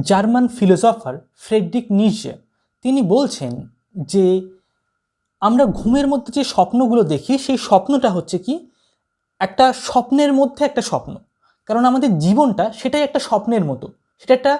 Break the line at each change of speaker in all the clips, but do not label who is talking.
German philosopher Friedrich নিশে তিনি বলছেন যে আমরা ঘুমের মধ্যে যে স্বপ্নগুলো দেখি, সেই স্বপ্নটা হচ্ছে কি? একটা স্বপ্নের মধ্যে একটা স্বপ্ন। কারণ আমাদের জীবনটা সেটাই একটা স্বপ্নের মতো। সেটা একটা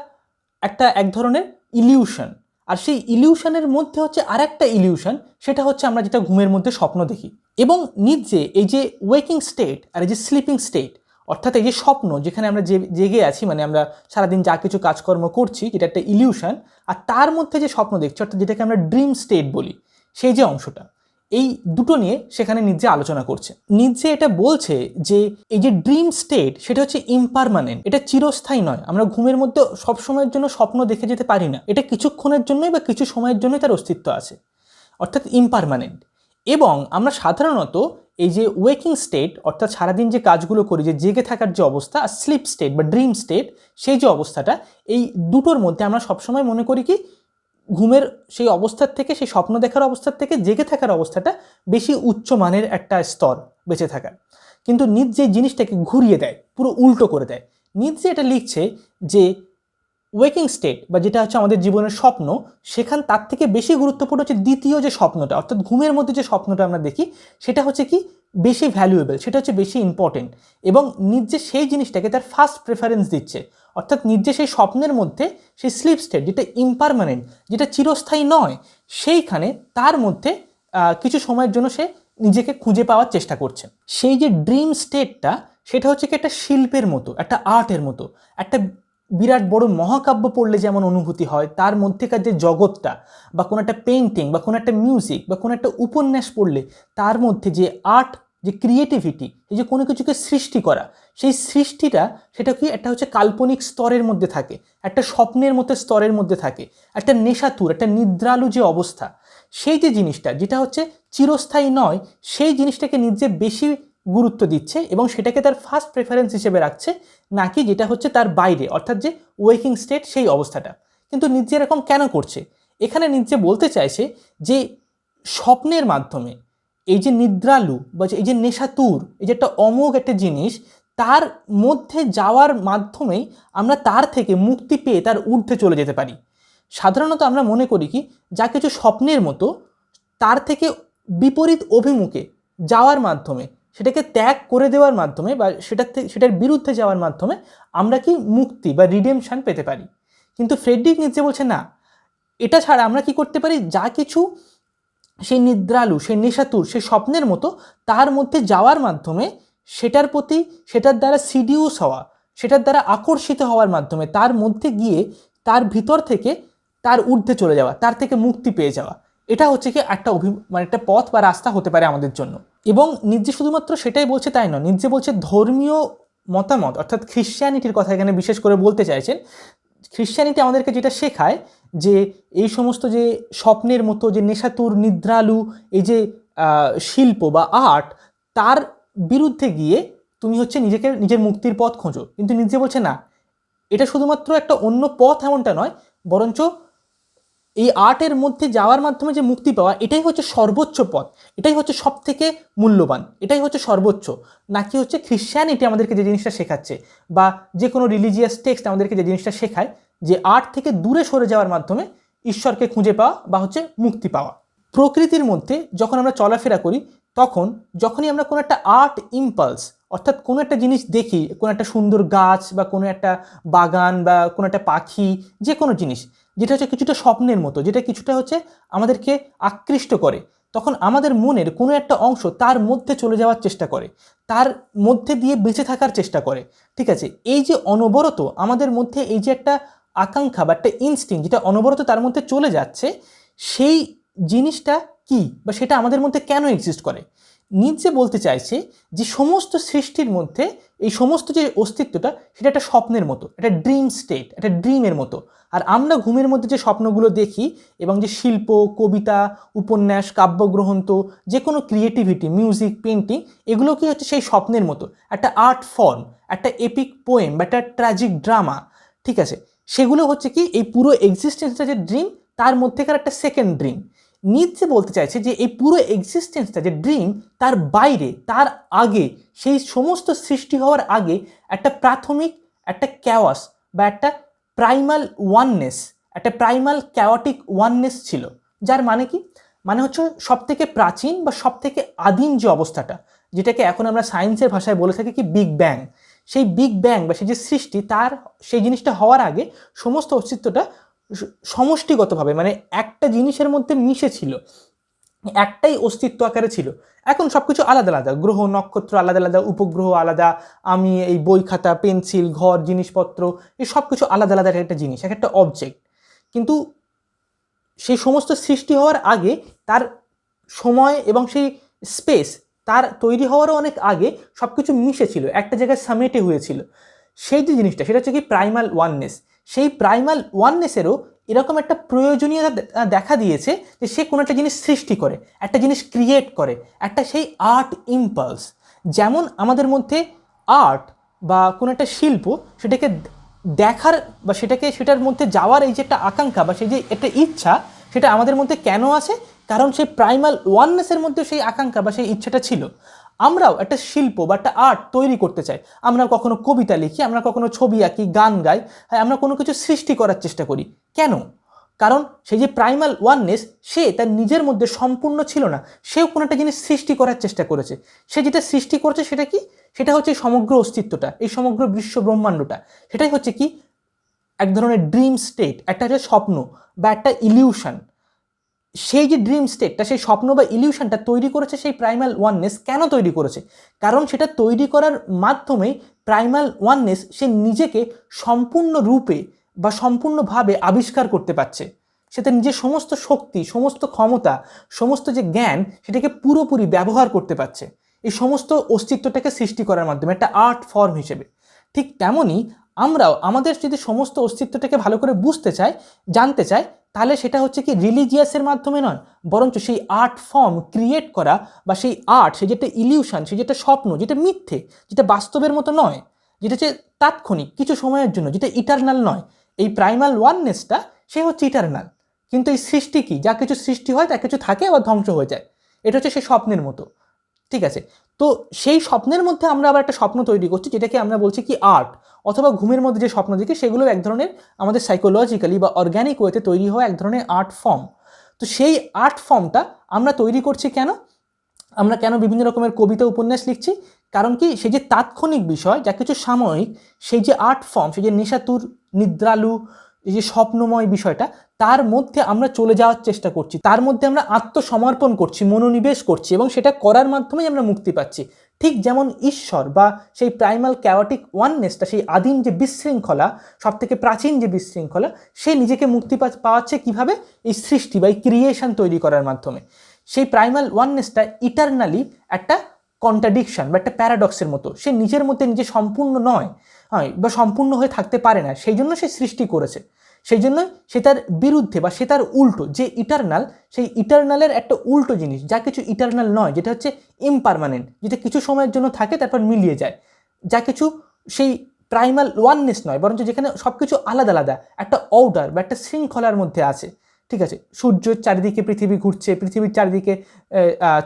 একটা এক ধরনের ইলিউশন। আর সেই ইলিউশনের মধ্যে হচ্ছে আর একটা ইলিউশন, সেটা হচ্ছে আমরা যেটা ঘুমের মধ্যে স্বপ্ন দেখি। এবং নিজে এই যে ওয়েকিং স্টেট আর এই যে স্লিপিং স্টেট অর্থাৎ এই যে স্বপ্ন, যেখানে আমরা যে জেগে আছি মানে আমরা সারাদিন যা কিছু কাজকর্ম করছি যেটা একটা ইলিউশন আর তার মধ্যে যে স্বপ্ন দেখছি, অর্থাৎ যেটাকে আমরা ড্রিম স্টেট বলি, সেই যে অংশটা, এই দুটো নিয়ে সেখানে নিজে আলোচনা করছে। নিজে এটা বলছে যে, এই যে ড্রিম স্টেট সেটা হচ্ছে ইমপারমানেন্ট এটা চিরস্থায়ী নয়। আমরা ঘুমের মধ্যে সব সময়ের জন্য স্বপ্ন দেখে যেতে পারি না। এটা কিছুক্ষণের জন্যই বা কিছু সময়ের জন্যই তার অস্তিত্ব আছে। অর্থাৎ ইমপারমানেন্ট এবং আমরা সাধারণত এই যে ওয়েকিং স্টেট অর্থাৎ সারাদিন যে কাজগুলো করি, যে জেগে থাকার যে অবস্থা, আর স্লিপ স্টেট বা ড্রিম স্টেট সেই যে অবস্থাটা, এই দুটোর মধ্যে আমরা সবসময় মনে করি কি, ঘুমের সেই অবস্থার থেকে, সেই স্বপ্ন দেখার অবস্থার থেকে, জেগে থাকার অবস্থাটা বেশি উচ্চ মানের একটা স্তর বেঁচে থাকার। কিন্তু নিজ যে জিনিসটাকে ঘুরিয়ে দেয়, পুরো উল্টো করে দেয়। নিজ যে এটা লিখছে যে ওয়েকিং স্টেট বা যেটা হচ্ছে আমাদের জীবনের স্বপ্ন, সেখান, তার থেকে বেশি গুরুত্বপূর্ণ হচ্ছে দ্বিতীয় যে স্বপ্নটা, অর্থাৎ ঘুমের মধ্যে যে স্বপ্নটা আমরা দেখি, সেটা হচ্ছে কি? বেশি ভ্যালুয়েবল সেটা হচ্ছে বেশি ইম্পর্টেন্ট এবং নিজ সেই জিনিসটাকে তার ফার্স্ট প্রেফারেন্স দিচ্ছে। অর্থাৎ নিজ সেই স্বপ্নের মধ্যে, সেই স্লিপ স্টেট যেটা ইম্পারমানেন্ট যেটা চিরস্থায়ী নয়, সেইখানে তার মধ্যে কিছু সময়ের জন্য সে নিজেকে খুঁজে পাওয়ার চেষ্টা করছে। সেই যে ড্রিম স্টেটটা সেটা হচ্ছে কি একটা শিল্পের মতো, একটা আর্টের মতো, একটা বিরাট বড় মহাকাব্য পড়লে যেমন অনুভূতি হয়, তার মধ্যেকার যে জগৎটা বা কোনো একটা পেন্টিং বা কোনো একটা মিউজিক বা কোনো একটা উপন্যাস পড়লে তার মধ্যে যে আর্ট যে ক্রিয়েটিভিটি এই যে কোনো কিছুকে সৃষ্টি করা, সেই সৃষ্টিটা সেটা কি একটা হচ্ছে কাল্পনিক স্তরের মধ্যে থাকে, একটা স্বপ্নের মতো স্তরের মধ্যে থাকে, একটা নেশাতুর, একটা নিদ্রালু যে অবস্থা, সেই যে জিনিসটা, যেটা হচ্ছে চিরস্থায়ী নয়, সেই জিনিসটাকে নিজে বেশি গুরুত্ব দিচ্ছে এবং সেটাকে তার ফার্স্ট প্রেফারেন্স হিসেবে রাখছে, নাকি যেটা হচ্ছে তার বাইরে, অর্থাৎ যে ওয়েকিং স্টেট সেই অবস্থাটা। কিন্তু নিজে এরকম কেন করছে? এখানে নিজে বলতে চাইছে যে স্বপ্নের মাধ্যমে এই যে নিদ্রালু বা এই যে নেশাতুর, এই যে একটা অমোঘ একটা জিনিস, তার মধ্যে যাওয়ার মাধ্যমেই আমরা তার থেকে মুক্তি পেয়ে তার ঊর্ধ্বে চলে যেতে পারি। সাধারণত আমরা মনে করি কি, যা কিছু স্বপ্নের মতো তার থেকে বিপরীত অভিমুখে যাওয়ার মাধ্যমে সেটাকে ত্যাগ করে দেওয়ার মাধ্যমে বা সেটার থেকে, সেটার বিরুদ্ধে যাওয়ার মাধ্যমে আমরা কি মুক্তি বা রিডেমশান পেতে পারি? কিন্তু ফ্রেডরিক নিচে বলছে, না, এটা ছাড়া আমরা কি করতে পারি? যা কিছু সেই নিদ্রালু সেই নেশাতুর সেই স্বপ্নের মতো, তার মধ্যে যাওয়ার মাধ্যমে সেটার প্রতি, সেটার দ্বারা সিডিউস হওয়া, সেটার দ্বারা আকর্ষিত হওয়ার মাধ্যমে তার মধ্যে গিয়ে তার ভিতর থেকে তার ঊর্ধ্বে চলে যাওয়া, তার থেকে মুক্তি পেয়ে যাওয়া। এটা হচ্ছে কি একটা অভি মানে একটা পথ বা রাস্তা হতে পারে আমাদের জন্য। এবং নিজে শুধুমাত্র সেটাই বলছে তাই নয়, নিজে বলছে ধর্মীয় মতামত, অর্থাৎ খ্রিশ্চানিটির কথা এখানে বিশেষ করে বলতে চাইছেন। খ্রিশ্চানিটি আমাদেরকে যেটা শেখায় যে এই সমস্ত যে স্বপ্নের মতো, যে নেশাতুর, নিদ্রালু, এই যে শিল্প বা আর্ট, তার বিরুদ্ধে গিয়ে তুমি হচ্ছে নিজেকে, নিজের মুক্তির পথ খোঁজো। কিন্তু নিজে বলছে না, এটা শুধুমাত্র একটা অন্য পথ এমনটা নয়, বরঞ্চ এই আর্টের মধ্যে যাওয়ার মাধ্যমে যে মুক্তি পাওয়া, এটাই হচ্ছে সর্বোচ্চ পথ। এটাই হচ্ছে সব থেকে মূল্যবান। এটাই হচ্ছে সর্বোচ্চ। নাকি হচ্ছে খ্রিশ্চানিটি আমাদেরকে যে জিনিসটা শেখাচ্ছে বা যে কোনো রিলিজিয়াস টেক্সট আমাদেরকে যে জিনিসটা শেখায় যে আর্ট থেকে দূরে সরে যাওয়ার মাধ্যমে ঈশ্বরকে খুঁজে পাওয়া বা হচ্ছে মুক্তি পাওয়া। প্রকৃতির মধ্যে যখন আমরা চলাফেরা করি, তখন যখনই আমরা কোনো একটা আর্ট ইম্পালস অর্থাৎ কোনো একটা জিনিস দেখি, কোনো একটা সুন্দর গাছ বা কোনো একটা বাগান বা কোনো একটা পাখি যে কোনো জিনিস যেটা হচ্ছে কিছুটা স্বপ্নের মতো, যেটা কিছুটা হচ্ছে আমাদেরকে আকৃষ্ট করে। তখন আমাদের মনের কোনো একটা অংশ তার মধ্যে চলে যাওয়ার চেষ্টা করে, তার মধ্যে দিয়ে বেঁচে থাকার চেষ্টা করে, ঠিক আছে? এই যে অনবরত আমাদের মধ্যে এই যে একটা আকাঙ্ক্ষা বা একটা ইনস্টিং যেটা অনবরত তার মধ্যে চলে যাচ্ছে, সেই জিনিসটা কি বা সেটা আমাদের মধ্যে কেন এক্সিস্ট করে? নিচে বলতে চাইছে যে সমস্ত সৃষ্টির মধ্যে এই সমস্ত যে অস্তিত্বটা, সেটা একটা স্বপ্নের মতো, একটা ড্রিম স্টেট একটা ড্রিমের মতো। আর আমরা ঘুমের মধ্যে যে স্বপ্নগুলো দেখি এবং যে শিল্প, কবিতা, উপন্যাস, কাব্যগ্রন্থ, যে কোনো ক্রিয়েটিভিটি মিউজিক পেন্টিং এগুলো কি হচ্ছে সেই স্বপ্নের মতো। একটা আর্ট ফর্ম একটা এপিক পোয়েম বা একটা ট্র্যাজিক ড্রামা ঠিক আছে? সেগুলো হচ্ছে কি এই পুরো এক্সিস্টেন্সটা যে ড্রিম তার মধ্যেকার একটা সেকেন্ড ড্রিম নিচে বলতে চাইছে যে এই পুরো এক্সিস্টেন্সটা যে ড্রিম তার বাইরে, তার আগে, সেই সমস্ত সৃষ্টি হওয়ার আগে একটা প্রাথমিক, একটা ক্যাওয়াস বা একটা প্রাইমাল ওয়াননেস একটা প্রাইমাল ক্যাওয়াটিক ওয়াননেস ছিল। যার মানে কি? মানে হচ্ছে সব থেকে প্রাচীন বা সব থেকে আদিম যে অবস্থাটা, যেটাকে এখন আমরা সায়েন্সের ভাষায় বলে থাকি কি? বিগ ব্যাং সেই বিগ ব্যাং বা সেই যে সৃষ্টি, তার, সেই জিনিসটা হওয়ার আগে সমস্ত অস্তিত্বটা সমষ্টিগতভাবে মানে একটা জিনিসের মধ্যে মিশে ছিল, একটাই অস্তিত্ব আকারে ছিল। এখন সব কিছু আলাদা আলাদা, গ্রহ, নক্ষত্র আলাদা আলাদা, উপগ্রহ আলাদা, আমি এই বই খাতা, পেন্সিল, ঘর, জিনিসপত্র, এই সব কিছু আলাদা আলাদা এক একটা জিনিস, এক একটা অবজেক্ট কিন্তু সেই সমস্ত সৃষ্টি হওয়ার আগে তার সময় এবং সেই স্পেস তার তৈরি হওয়ারও অনেক আগে সব কিছু মিশে ছিল, একটা জায়গায় সামেটে হয়েছিল। সেই যে জিনিসটা, সেটা হচ্ছে কি প্রাইমাল ওয়াননেস সেই প্রাইমাল ওয়াননেসেরও এরকম একটা প্রয়োজনীয়তা দেখা দিয়েছে যে সে কোনো একটা জিনিস সৃষ্টি করে, একটা জিনিস ক্রিয়েট করে, একটা সেই আর্ট ইম্পালস যেমন আমাদের মধ্যে আর্ট বা কোনো একটা শিল্প সেটাকে দেখার বা সেটাকে, সেটার মধ্যে যাওয়ার এই যে একটা আকাঙ্ক্ষা বা সেই যে একটা ইচ্ছা, সেটা আমাদের মধ্যে কেন আছে কারণ সেই প্রাইমাল ওয়াননেসের মধ্যে সেই আকাঙ্ক্ষা বা সেই ইচ্ছাটা ছিল। আমরাও একটা শিল্প বা একটা আর্ট তৈরি করতে চাই। আমরা কখনো কবিতা লিখি, আমরা কখনো ছবি আঁকি, গান গাই হ্যাঁ আমরা কোনো কিছু সৃষ্টি করার চেষ্টা করি। কেন? কারণ সেই যে প্রাইমাল ওয়াননেস সে তার নিজের মধ্যে সম্পূর্ণ ছিল না। সেও কোনো একটা জিনিস সৃষ্টি করার চেষ্টা করেছে। সে যেটা সৃষ্টি করেছে সেটা কি? সেটা হচ্ছে সমগ্র অস্তিত্বটা, এই সমগ্র বিশ্ব ব্রহ্মাণ্ডটা। সেটাই হচ্ছে কি? এক ধরনের ড্রিম স্টেট একটা হচ্ছে স্বপ্ন বা একটা ইলিউশন সেই যে ড্রিম স্টেটটা সেই স্বপ্ন বা ইলিউশনটা তৈরি করেছে সেই প্রাইমাল ওয়াননেস কেন তৈরি করেছে? কারণ সেটা তৈরি করার মাধ্যমে প্রাইমাল ওয়াননেস সে নিজেকে সম্পূর্ণ রূপে বা সম্পূর্ণভাবে আবিষ্কার করতে পারছে। সে তার নিজের সমস্ত শক্তি, সমস্ত ক্ষমতা, সমস্ত যে জ্ঞান, সেটাকে পুরোপুরি ব্যবহার করতে পারছে। এই সমস্ত অস্তিত্বটাকে সৃষ্টি করার মাধ্যমে, একটা আর্ট ফর্ম হিসেবে। ঠিক তেমনই আমরাও আমাদের যদি সমস্ত অস্তিত্বটাকে ভালো করে বুঝতে চাই, জানতে চাই, তাহলে সেটা হচ্ছে কি রিলিজিয়াসের মাধ্যমে নয়, বরঞ্চ সেই আর্ট ফর্ম ক্রিয়েট করা বা সেই আর্ট সে যেটা ইলিউশন সে যেটা স্বপ্ন, যেটা মিথ্যে, যেটা বাস্তবের মতো নয়, যেটা হচ্ছে তাৎক্ষণিক, কিছু সময়ের জন্য, যেটা ইটারনাল নয়, এই প্রাইমাল ওয়াননেসটা সে হচ্ছে ইটারনাল কিন্তু এই সৃষ্টি কি? যা কিছু সৃষ্টি হয়, তা কিছু থাকে, আবার ধ্বংস হয়ে যায়। এটা হচ্ছে সেই স্বপ্নের মতো। ঠিক আছে? তো সেই স্বপ্নের মধ্যে আমরা আবার একটা স্বপ্ন তৈরি করছি, যেটাকে আমরা বলছি কি আর্ট, অথবা ঘুমের মধ্যে যে স্বপ্ন দেখি সেগুলো এক ধরনের আমাদের সাইকোলজিক্যালি বা অর্গ্যানিক ওয়েতে তৈরি হওয়া এক ধরনের আর্ট ফর্ম। তো সেই আর্ট ফর্মটা আমরা তৈরি করছি কেন? আমরা কেন বিভিন্ন রকমের কবিতা, উপন্যাস লিখছি? কারণ কি সেই যে তাৎক্ষণিক বিষয়, যা কিছু সাময়িক, সেই যে আর্ট ফর্ম, সেই যে নেশাতুর, নিদ্রালু, এই যে স্বপ্নময় বিষয়টা তার মধ্যে আমরা চলে যাওয়ার চেষ্টা করছি। তার মধ্যে আমরা আত্মসমর্পণ করছি, মনোনিবেশ করছি এবং সেটা করার মাধ্যমেই আমরা মুক্তি পাচ্ছি। ঠিক যেমন ঈশ্বর বা সেই প্রাইমাল ক্যাওটিক ওয়াননেসটা সেই আদিম যে বিশৃঙ্খলা সব থেকে প্রাচীন যে বিশৃঙ্খলা, সে নিজেকে মুক্তি পাওয়াচ্ছে কীভাবে? এই সৃষ্টি বা এই ক্রিয়েশন তৈরি করার মাধ্যমে। সেই প্রাইমাল ওয়াননেসটা ইটারনালি একটা কন্ট্রাডিকশন বা একটা প্যারাডক্সের মতো। সে নিজের মধ্যে নিজে সম্পূর্ণ নয়, হয় বা সম্পূর্ণ হয়ে থাকতে পারে না, সেই জন্য সে সৃষ্টি করেছে। সেই জন্য সে তার বিরুদ্ধে বা সে তার উল্টো, যে ইটারনাল সেই ইটারনালের একটা উল্টো জিনিস, যা কিছু ইটারনাল নয়, যেটা হচ্ছে ইমপারমানেন্ট যেটা কিছু সময়ের জন্য থাকে, তারপর মিলিয়ে যায়। যা কিছু সেই প্রাইমাল ওয়াননেস নয়, বরঞ্চ যেখানে সব কিছু আলাদা আলাদা, একটা অর্ডার বা একটা শৃঙ্খলার মধ্যে আছে। ঠিক আছে? সূর্যের চারিদিকে পৃথিবী ঘুরছে, পৃথিবীর চারিদিকে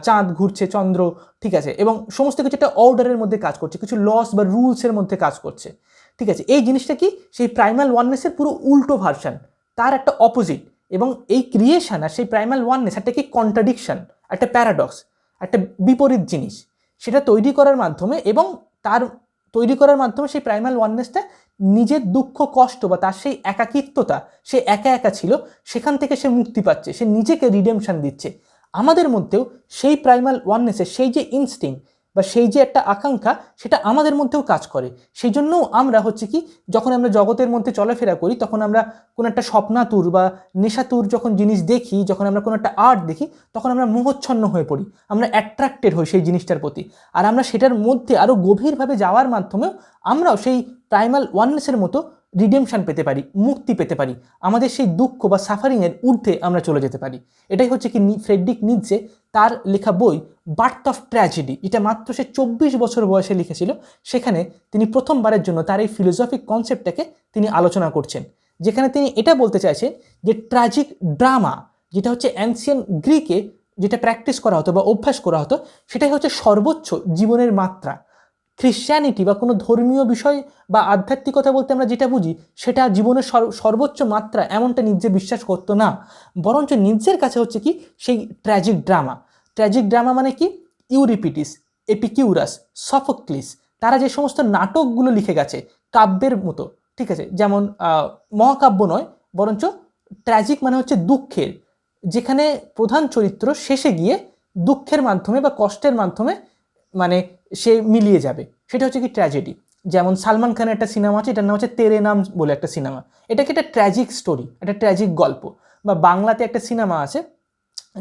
চাঁদ ঘুরছে, চন্দ্র, ঠিক আছে? এবং সমস্ত কিছু একটা অর্ডারের মধ্যে কাজ করছে, কিছু লস বা রুলসের মধ্যে কাজ করছে। ঠিক আছে, এই জিনিসটা কি? সেই প্রাইমাল ওয়াননেসের পুরো উল্টো ভার্সন তার একটা অপোজিট এবং এই ক্রিয়েশন আর সেই প্রাইমাল ওয়াননেস একটা কি? কন্ট্রাডিকশন একটা প্যারাডক্স একটা বিপরীত জিনিস, সেটা তৈরি করার মাধ্যমে এবং তার তৈরি করার মাধ্যমে সেই প্রাইমাল ওয়াননেসটা নিজের দুঃখ, কষ্ট বা তার সেই একাকিত্বতা, সে একা একা ছিল, সেখান থেকে সে মুক্তি পাচ্ছে, সে নিজেকে রিডেমশান দিচ্ছে। আমাদের মধ্যেও সেই প্রাইমাল ওয়াননেসের সেই যে ইনস্টিং বা সেই যে একটা আকাঙ্ক্ষা, সেটা আমাদের মধ্যেও কাজ করে। সেই জন্যও আমরা হচ্ছে কি, যখন আমরা জগতের মধ্যে চলাফেরা করি, তখন আমরা কোনো একটা স্বপ্নাতুর বা নেশাতুর যখন জিনিস দেখি, যখন আমরা কোনো একটা আর্ট দেখি, তখন আমরা মোহচ্ছন্ন হয়ে পড়ি। আমরা অ্যাট্রাক্টেড হই সেই জিনিসটার প্রতি। আর আমরা সেটার মধ্যে আরও গভীরভাবে যাওয়ার মাধ্যমেও আমরাও সেই প্রাইমাল ওয়াননেসের মতো রিডেমশন পেতে পারি, মুক্তি পেতে পারি, আমাদের সেই দুঃখ বা সাফারিংয়ের ঊর্ধ্বে আমরা চলে যেতে পারি। এটাই হচ্ছে কি ফ্রেডরিক নিৎজে তার লেখা বই, বার্থ অফ ট্র্যাজেডি। এটা মাত্র সে চব্বিশ বছর বয়সে লিখেছিল। সেখানে তিনি প্রথমবারের জন্য তার এই ফিলোসফিক কনসেপ্টটাকে তিনি আলোচনা করছেন। যেখানে তিনি এটা বলতে চাইছেন যে ট্র্যাজিক ড্রামা যেটা হচ্ছে অ্যান্সিয়ান গ্রিকে যেটা প্র্যাকটিস করা হতো বা অভ্যাস করা হতো, সেটাই হচ্ছে সর্বোচ্চ জীবনের মাত্রা। খ্রিশ্চানিটি বা কোনো ধর্মীয় বিষয় বা আধ্যাত্মিকতা বলতে আমরা যেটা বুঝি, সেটা জীবনের সর্বোচ্চ মাত্রা এমনটা নিজে বিশ্বাস করতো না। বরঞ্চ নিজের কাছে হচ্ছে কি, সেই ট্র্যাজিক ড্রামা ট্র্যাজিক ড্রামা মানে কি? ইউরিপিটিস এপিকিউরাস সফোক্লিস তারা যে সমস্ত নাটকগুলো লিখে গেছে, কাব্যের মতো, ঠিক আছে? যেমন মহাকাব্য নয়, বরঞ্চ ট্র্যাজিক মানে হচ্ছে দুঃখের। যেখানে প্রধান চরিত্র শেষে গিয়ে দুঃখের মাধ্যমে বা কষ্টের মাধ্যমে মানে সে মিলিয়ে যাবে। সেটা হচ্ছে কি ট্র্যাজেডি যেমন সালমান খানের একটা সিনেমা আছে, এটার নাম হচ্ছে তেরে নাম বলে একটা সিনেমা এটা কি একটা ট্র্যাজিক স্টোরি একটা ট্র্যাজিক গল্প। বা বাংলাতে একটা সিনেমা আছে,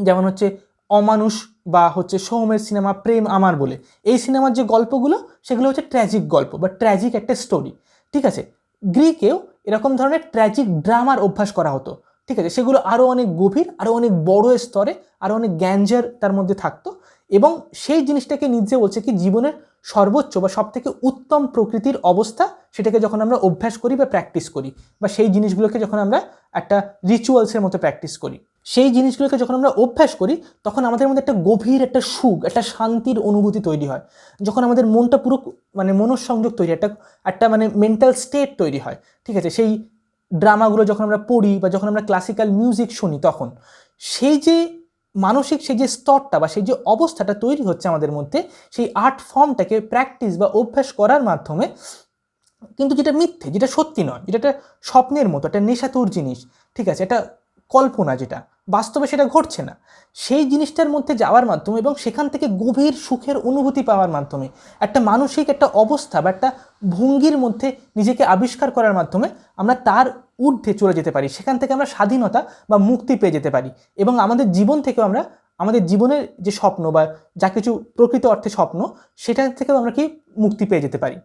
যেমন হচ্ছে অমানুষ বা হচ্ছে সৌমের সিনেমা প্রেম আমার বলে। এই সিনেমার যে গল্পগুলো, সেগুলো হচ্ছে ট্র্যাজিক গল্প বা ট্র্যাজিক একটা স্টোরি ঠিক আছে? গ্রিকেও এরকম ধরনের ট্র্যাজিক ড্রামার অভ্যাস করা হতো। ঠিক আছে? সেগুলো আরও অনেক গভীর আরও অনেক বড় স্তরে আরও অনেক গ্যাঞ্জার তার মধ্যে থাকতো। এবং সেই জিনিসটাকে নিজে বলছে কি জীবনের সর্বোচ্চ বা সব থেকে উত্তম প্রকৃতির অবস্থা সেটাকে যখন আমরা অভ্যাস করি বা প্র্যাকটিস করি বা সেই জিনিসগুলোকে যখন আমরা একটা রিচুয়ালসের মতো প্র্যাকটিস করি, সেই জিনিসগুলোকে যখন আমরা অভ্যাস করি তখন আমাদের মধ্যে একটা গভীর একটা সুখ, একটা শান্তির অনুভূতি তৈরি হয়। যখন আমাদের মনটা পুরো মানে মনঃসংযোগ তৈরি, একটা একটা মানে মেন্টাল স্টেট তৈরি হয়। ঠিক আছে? সেই ড্রামাগুলো যখন আমরা পড়ি বা যখন আমরা ক্লাসিক্যাল মিউজিক শুনি তখন, সেই যে মানসিক সেই যে স্তরটা বা সেই যে অবস্থাটা তৈরি হচ্ছে আমাদের মধ্যে, সেই আর্ট ফর্মটাকে প্র্যাকটিস বা অভ্যাস করার মাধ্যমে কিন্তু যেটা মিথ্যে, যেটা সত্যি নয়, যেটা একটা স্বপ্নের মতো, একটা নেশাতুর জিনিস, ঠিক আছে? এটা কল্পনা যেটা, বাস্তবে সেটা ঘটছে না। সেই জিনিসটার মধ্যে যাওয়ার মাধ্যমে এবং সেখান থেকে গভীর সুখের অনুভূতি পাওয়ার মাধ্যমে, একটা মানসিক একটা অবস্থা বা একটা ভঙ্গির মধ্যে নিজেকে আবিষ্কার করার মাধ্যমে আমরা তার ঊর্ধ্বে চলে যেতে পারি, সেখান থেকে আমরা স্বাধীনতা বা মুক্তি পেয়ে যেতে পারি এবং আমাদের জীবন থেকেও আমরা, আমাদের জীবনের যে স্বপ্ন বা যা কিছু প্রকৃত অর্থে স্বপ্ন, সেটা থেকেও আমরা কি মুক্তি পেয়ে যেতে পারি।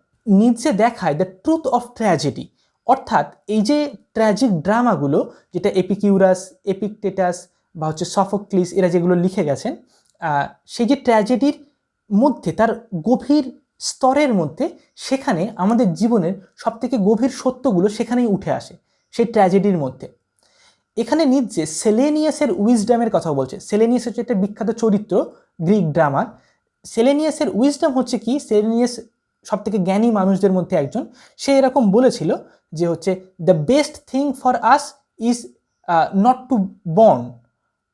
নিচে দেখায় দ্য ট্রুথ অফ ট্র্যাজেডি অর্থাৎ এই যে ট্র্যাজিক ড্রামাগুলো যেটা এপিকিউরাস এপিকটেটাস বা হচ্ছে সফোক্লিস এরা যেগুলো লিখে গেছেন সেই যে ট্র্যাজেডির মধ্যে, তার গভীর স্তরের মধ্যে, সেখানে আমাদের জীবনের সবথেকে গভীর সত্যগুলো সেখানেই উঠে আসে। সেই ট্র্যাজেডির মধ্যে। এখানে নিচ্ছে সেলেনিয়াসের উইজডামের কথা বলছে, সেলেনিয়াস হচ্ছে একটা বিখ্যাত চরিত্র গ্রিক ড্রামার সেলেনিয়াসের উইজডাম হচ্ছে কি? সেলেনিয়াস সব থেকে জ্ঞানী মানুষদের মধ্যে একজন। সে এরকম বলেছিল যে হচ্ছে the best thing for us is not to born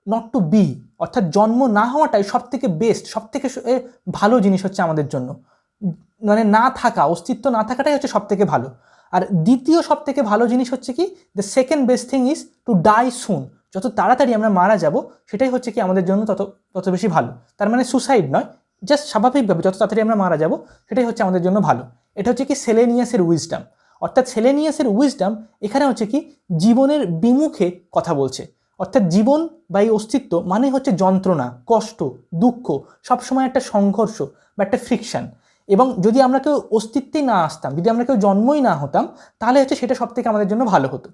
not to be অর্থাৎ জন্ম না হওয়াটাই সব থেকে বেস্ট সব থেকে ভালো জিনিস হচ্ছে আমাদের জন্য। মানে না থাকা, অস্তিত্ব না থাকাটাই হচ্ছে সব থেকে ভালো। আর দ্বিতীয় সব থেকে ভালো জিনিস হচ্ছে কি the second best thing is to die soon যত তাড়াতাড়ি আমরা মারা যাব, সেটাই হচ্ছে কি আমাদের জন্য তত তত বেশি ভালো। তার মানে সুসাইড নয় জাস্ট স্বাভাবিকভাবে যত তাড়াতাড়ি আমরা মারা যাব, সেটাই হচ্ছে আমাদের জন্য ভালো। এটা হচ্ছে কি সেলেনিয়াসের উইজডাম অর্থাৎ সেলেনিয়াসের উইজডাম এখানে হচ্ছে কি জীবনের বিমুখে কথা বলছে। অর্থাৎ জীবন বা এই অস্তিত্ব মানে হচ্ছে যন্ত্রণা, কষ্ট, দুঃখ, সবসময় একটা সংঘর্ষ বা একটা ফ্রিকশন এবং যদি আমরা কেউ অস্তিত্বেই না আসতাম, যদি আমরা কেউ জন্মই না হতাম, তাহলে হচ্ছে সেটা সব থেকে আমাদের জন্য ভালো হতো।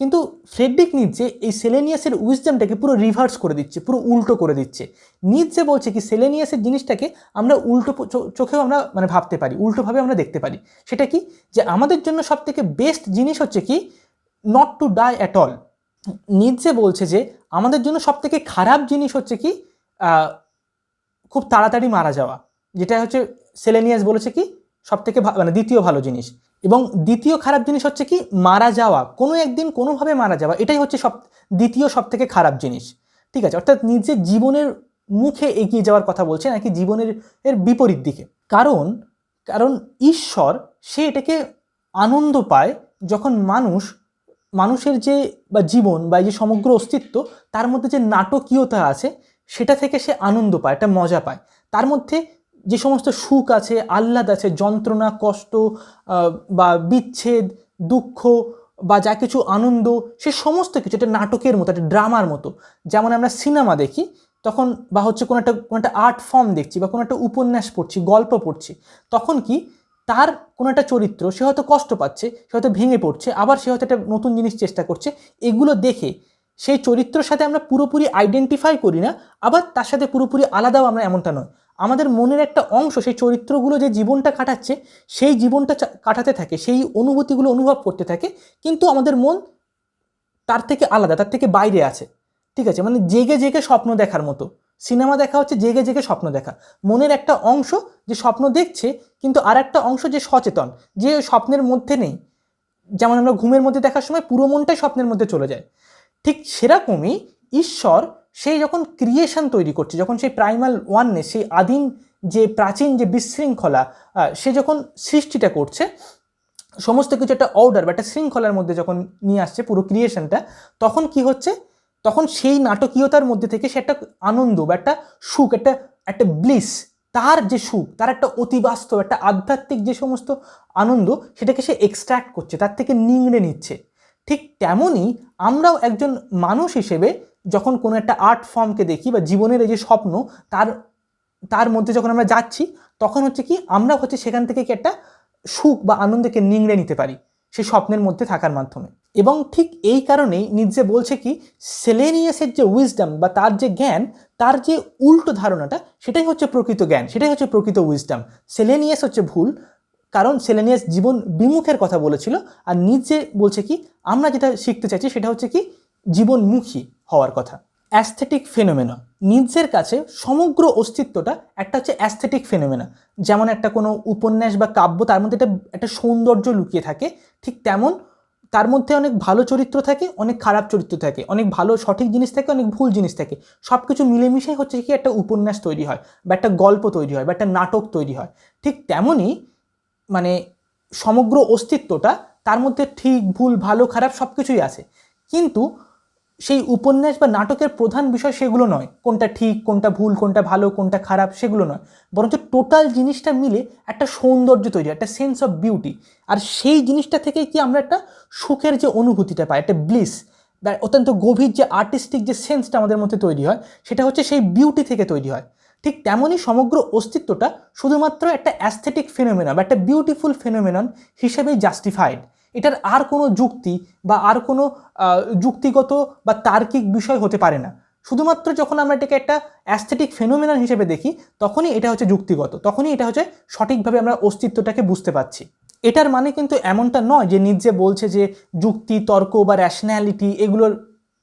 কিন্তু ফ্রেডরিক নিচ্ছে এই সেলেনিয়াসের উইজডামটাকে পুরো রিভার্স করে দিচ্ছে, পুরো উল্টো করে দিচ্ছে। নিচ্ছে বলছে কি, সেলেনিয়াসের জিনিসটাকে আমরা উল্টো চোখেও আমরা মানে ভাবতে পারি উল্টোভাবে আমরা দেখতে পারি। সেটা কি? যে আমাদের জন্য সব থেকে বেস্ট জিনিস হচ্ছে কি not to die at all নিচ্ছে বলছে যে আমাদের জন্য সব থেকে খারাপ জিনিস হচ্ছে কি খুব তাড়াতাড়ি মারা যাওয়া। যেটা হচ্ছে সেলেনিয়াস বলেছে কি? সব থেকে মানে দ্বিতীয় ভালো জিনিস। এবং দ্বিতীয় খারাপ জিনিস হচ্ছে কি? মারা যাওয়া। কোনো একদিন কোনোভাবে মারা যাওয়া। এটাই হচ্ছে সব, দ্বিতীয় সব থেকে খারাপ জিনিস। ঠিক আছে? অর্থাৎ নিজের জীবনের মুখে এগিয়ে যাওয়ার কথা বলছে, নাকি জীবনের এর বিপরীত দিকে। কারণ কারণ ঈশ্বর, সে এটাকে আনন্দ পায় যখন মানুষ, মানুষের যে, বা জীবন, বা যে সমগ্র অস্তিত্ব, তার মধ্যে যে নাটকীয়তা আছে, সেটা থেকে সে আনন্দ পায়, একটা মজা পায়। তার মধ্যে যে সমস্ত সুখ আছে, আহ্লাদ আছে, যন্ত্রণা, কষ্ট বা বিচ্ছেদ, দুঃখ, বা যা কিছু আনন্দ, সে সমস্ত কিছু একটা নাটকের মতো, একটা ড্রামার মতো। যেমন আমরা সিনেমা দেখি, তখন বা হচ্ছে কোনো একটা কোনো একটা আর্ট ফর্ম দেখছি, বা কোনো একটা উপন্যাস পড়ছি, গল্প পড়ছি, তখন কি তার কোনো একটা চরিত্র, সে হয়তো কষ্ট পাচ্ছে, সে হয়তো ভেঙে পড়ছে, আবার সে হয়তো একটা নতুন জিনিস চেষ্টা করছে, এগুলো দেখে সেই চরিত্রের সাথে আমরা পুরোপুরি আইডেন্টিফাই করি না, আবার তার সাথে পুরোপুরি আলাদাও আমরা এমনটা নয়। আমাদের মনের একটা অংশ, সেই চরিত্রগুলো যে জীবনটা কাটাচ্ছে, সেই জীবনটা কাটাতে থাকে, সেই অনুভূতিগুলো অনুভব করতে থাকে, কিন্তু আমাদের মন তার থেকে আলাদা, তার থেকে বাইরে আছে। ঠিক আছে? মানে জেগে জেগে স্বপ্ন দেখার মতো। সিনেমা দেখা হচ্ছে জেগে জেগে স্বপ্ন দেখা। মনের একটা অংশ যে স্বপ্ন দেখছে, কিন্তু আর একটা অংশ যে সচেতন, যে স্বপ্নের মধ্যে নেই। যেমন আমরা ঘুমের মধ্যে দেখার সময় পুরো মনটাই স্বপ্নের মধ্যে চলে যায়। ঠিক সেরকমই ঈশ্বর সেই যখন ক্রিয়েশন তৈরি করছে, যখন সেই প্রাইমাল ওয়াননেস সেই আদিম যে প্রাচীন যে বিশৃঙ্খলা সে যখন সৃষ্টিটা করছে, সমস্ত কিছু একটা অর্ডার বা একটা শৃঙ্খলার মধ্যে যখন নিয়ে আসছে পুরো ক্রিয়েশনটা তখন কি হচ্ছে? তখন সেই নাটকীয়তার মধ্যে থেকে সে একটা আনন্দ বা একটা সুখ, একটা একটা ব্লিস তার যে সুখ, তার একটা অতিবাস্তব, একটা আধ্যাত্মিক যে সমস্ত আনন্দ, সেটাকে সে এক্সট্র্যাক্ট করছে, তার থেকে নিংড়ে নিচ্ছে। ঠিক তেমনই আমরাও একজন মানুষ হিসেবে যখন কোনো একটা আর্ট ফর্মকে দেখি বা জীবনের এই যে স্বপ্ন, তার তার মধ্যে যখন আমরা যাচ্ছি, তখন হচ্ছে কি, আমরা হচ্ছে সেখান থেকে কি একটা সুখ বা আনন্দকে নিংড়ে নিতে পারি সেই স্বপ্নের মধ্যে থাকার মাধ্যমে। এবং ঠিক এই কারণেই নিজে বলছে কি, সেলেনিয়াসের যে উইজডম বা তার যে জ্ঞান, তার যে উল্টো ধারণাটা, সেটাই হচ্ছে প্রকৃত জ্ঞান, সেটাই হচ্ছে প্রকৃত উইজডম সেলেনিয়াস হচ্ছে ভুল, কারণ সেলেনিয়াস জীবন বিমুখের কথা বলেছিল, আর নিজে বলছে কি, আমরা যেটা শিখতে চাইছি সেটা হচ্ছে কি, জীবনমুখী। হওয়ার কথা। অ্যাস্থেটিক ফেনোমেনা নিজের কাছে সমগ্র অস্তিত্বটা একটা হচ্ছে অ্যাস্থেটিক ফেনোমেনা যেমন একটা কোনো উপন্যাস বা কাব্য, তার মধ্যে একটা একটা সৌন্দর্য লুকিয়ে থাকে, ঠিক তেমন তার মধ্যে অনেক ভালো চরিত্র থাকে, অনেক খারাপ চরিত্র থাকে, অনেক ভালো সঠিক জিনিস থাকে, অনেক ভুল জিনিস থাকে। সব কিছু মিলেমিশেই হচ্ছে কি একটা উপন্যাস তৈরি হয়, বা একটা গল্প তৈরি হয়, বা একটা নাটক তৈরি হয়। ঠিক তেমনই মানে সমগ্র অস্তিত্বটা তার মধ্যে ঠিক, ভুল, ভালো, খারাপ সব কিছুই আছে। কিন্তু সেই উপন্যাস বা নাটকের প্রধান বিষয় সেগুলো নয়। কোনটা ঠিক, কোনটা ভুল, কোনটা ভালো, কোনটা খারাপ সেগুলো নয়। বরঞ্চ টোটাল জিনিসটা মিলে একটা সৌন্দর্য তৈরি, একটা সেন্স অফ বিউটি আর সেই জিনিসটা থেকেই কি আমরা একটা সুখের যে অনুভূতিটা পাই, একটা ব্লিস অত্যন্ত গভীর যে আর্টিস্টিক যে সেন্সটা আমাদের মধ্যে তৈরি হয়, সেটা হচ্ছে সেই বিউটি থেকে তৈরি হয়। ঠিক তেমনই সমগ্র অস্তিত্বটা শুধুমাত্র একটা অ্যাস্থেটিক ফেনোমেনন বা একটা বিউটিফুল ফেনোমেনন হিসেবেই জাস্টিফাইড এটার আর কোনো যুক্তি বা আর কোনো যুক্তিগত বা তার্কিক বিষয় হতে পারে না। শুধুমাত্র যখন আমরা এটাকে একটা অ্যাস্থেটিক ফেনোমেনন হিসেবে দেখি, তখনই এটা হচ্ছে যুক্তিগত, তখনই এটা হচ্ছে সঠিকভাবে আমরা অস্তিত্বটাকে বুঝতে পারছি। এটার মানে কিন্তু এমনটা নয় যে নিজে বলছে যে যুক্তি, তর্ক বা র্যাশনালিটি এগুলোর